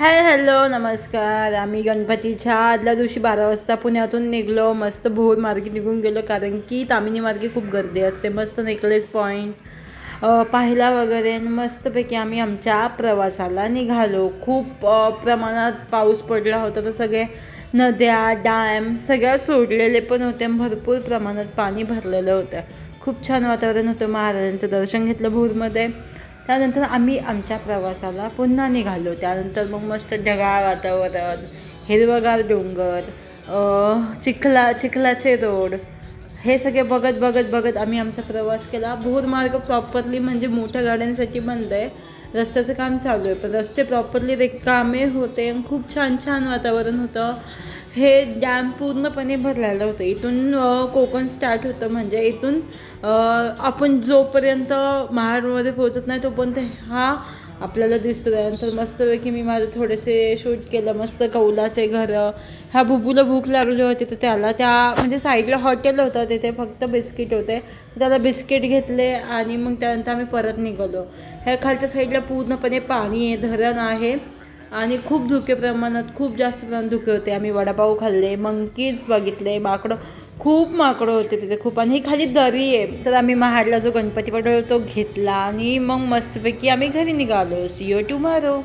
Hi hello नमस्कार. आम्ही गणपतीच्या आदल्या दिवशी बारा वाजता पुण्यातून निघलो. मस्त भोर मार्गे निघून गेलो कारण की तामिनी मार्गे खूप गर्दी असते. मस्त नेकलेस पॉईंट पाहिला वगैरे. आणि मस्तपैकी आम्ही आमच्या प्रवासाला निघालो. खूप प्रमाणात पाऊस पडला होता तर सगळे नद्या डॅम सगळ्या सोडलेले पण होते भरपूर प्रमाणात पाणी भरलेलं होतं. खूप छान वातावरण होतं. महाराजांचं दर्शन घेतलं भोरमध्ये. त्यानंतर आम्ही आमच्या प्रवासाला पुन्हा निघालो. त्यानंतर मग मस्त ढगाळ वातावरण हिरवगार डोंगर चिखला चिखलाचे रोड हे सगळे बघत बघत बघत आम्ही आमचा प्रवास केला. भोर मार्ग प्रॉपरली म्हणजे मोठ्या गाड्यांसाठी बंद आहे. रस्त्याचं काम चालू आहे. पण रस्ते प्रॉपरली रिकामे होते आणि खूप छान छान वातावरण होतं. हे डॅम पूर्णपणे भरलेलं होतं. इथून कोकण स्टार्ट होतं म्हणजे इथून आपण जोपर्यंत महाडमध्ये पोहोचत नाही तोपर्यंत हा आपल्याला दिसतो त्यानंतर मस्तपैकी मी माझं थोडेसे शूट केलं मस्त कौलाचे घरं. ह्या बुबूला भूक लागली होती तर त्याला त्या म्हणजे साईडला हॉटेल होतं तिथे फक्त बिस्किट होते. त्याला बिस्किट घेतले आणि मग त्यानंतर आम्ही परत निघालो. ह्या खालच्या साईडला पूर्णपणे पाणी आहे धरण आहे. आणि खूप धुके प्रमाणात खूप जास्त प्रमाणात धुके होते. आम्ही वडापाव खाल्ले मंकीज बघितले माकडं खूप माकडं होते तिथे खूप. आणि ही खाली दरी आहे. तर आम्ही महाडला जो गणपती पडवला तो घेतला आणि मग मस्तपैकी आम्ही घरी निघालो सी यू टुमारो